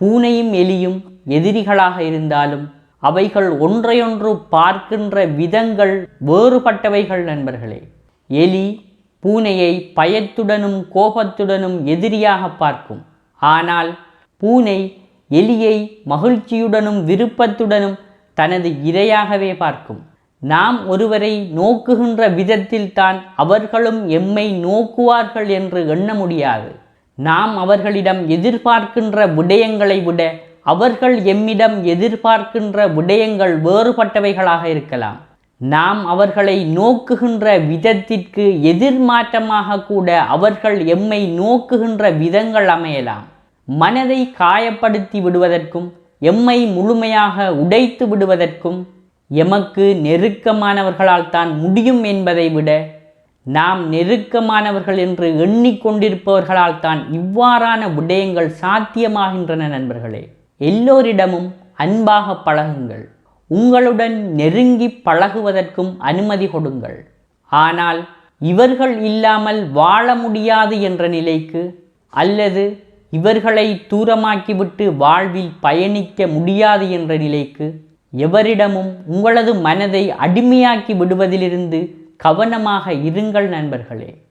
பூனையும் எலியும் எதிரிகளாக இருந்தாலும் அவைகள் ஒன்றையொன்று பார்க்கின்ற விதங்கள் வேறுபட்டவைகள் நண்பர்களே. எலி பூனையை பயத்துடனும் கோபத்துடனும் எதிரியாக பார்க்கும். ஆனால் பூனை எலியை மகிழ்ச்சியுடனும் விருப்பத்துடனும் தனது இரையாகவே பார்க்கும். நாம் ஒருவரை நோக்குகின்ற விதத்தில்தான் அவர்களும் எம்மை நோக்குவார்கள் என்று எண்ண முடியாது. நாம் அவர்களிடம் எதிர்பார்க்கின்ற விடயங்களை விட அவர்கள் எம்மிடம் எதிர்பார்க்கின்ற விடயங்கள் வேறுபட்டவைகளாக இருக்கலாம். நாம் அவர்களை நோக்குகின்ற விதத்திற்கு எதிர்மாற்றமாக கூட அவர்கள் எம்மை நோக்குகின்ற விதங்கள் அமையலாம். மனதை காயப்படுத்தி விடுவதற்கும் எம்மை முழுமையாக உடைத்து விடுவதற்கும் எமக்கு நெருக்கமானவர்களால் தான் முடியும் என்பதை விட நாம் நெருக்கமானவர்கள் என்று எண்ணிக்கொண்டிருப்பவர்களால் தான் இவ்வாறான விடயங்கள் சாத்தியமாகின்றன நண்பர்களே. எல்லோரிடமும் அன்பாக பழகுங்கள். உங்களுடன் நெருங்கி பழகுவதற்கும் அனுமதி கொடுங்கள். ஆனால் இவர்கள் இல்லாமல் வாழ முடியாது என்ற நிலைக்கு அல்லது இவர்களை தூரமாக்கிவிட்டு வாழ்வில் பயணிக்க முடியாது என்ற நிலைக்கு எவரிடமும் உங்களது மனதை அடிமையாக்கி விடுவதிலிருந்து கவனமாக இருங்கள் நண்பர்களே.